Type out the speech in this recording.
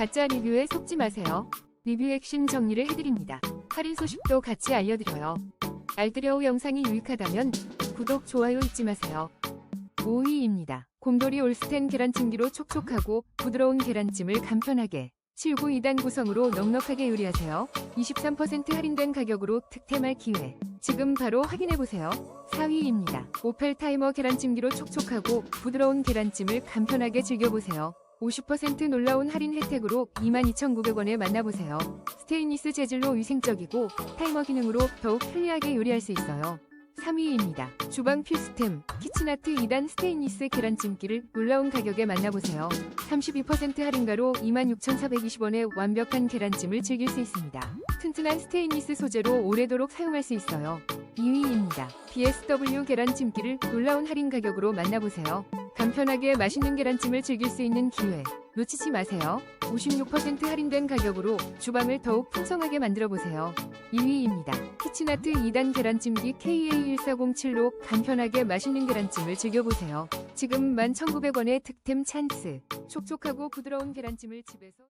가짜 리뷰에 속지 마세요. 리뷰 액션 정리를 해드립니다. 할인 소식도 같이 알려드려요. 알뜰여우 영상이 유익하다면 구독, 좋아요 잊지 마세요. 5위입니다. 곰돌이 올스텐 계란찜기로 촉촉하고 부드러운 계란찜을 간편하게 7구 2단 구성으로 넉넉하게 요리하세요. 23% 할인된 가격으로 득템할 기회. 지금 바로 확인해보세요. 4위입니다. 오펠 타이머 계란찜기로 촉촉하고 부드러운 계란찜을 간편하게 즐겨보세요. 50% 놀라운 할인 혜택으로 22,900원에 만나보세요. 스테인리스 재질로 위생적이고 타이머 기능으로 더욱 편리하게 요리할 수 있어요. 3위입니다. 주방 필수템 키친아트 2단 스테인리스 계란찜기를 놀라운 가격에 만나보세요. 32% 할인가로 26,420원에 완벽한 계란찜을 즐길 수 있습니다. 튼튼한 스테인리스 소재로 오래도록 사용할 수 있어요. 2위입니다. BSW 계란찜기를 놀라운 할인 가격으로 만나보세요. 간편하게 맛있는 계란찜을 즐길 수 있는 기회 놓치지 마세요. 56% 할인된 가격으로 주방을 더욱 풍성하게 만들어 보세요. 2위입니다. 키친아트 2단 계란찜기 KA1407로 간편하게 맛있는 계란찜을 즐겨보세요. 지금 11,900원의 득템 찬스. 촉촉하고 부드러운 계란찜을 집에서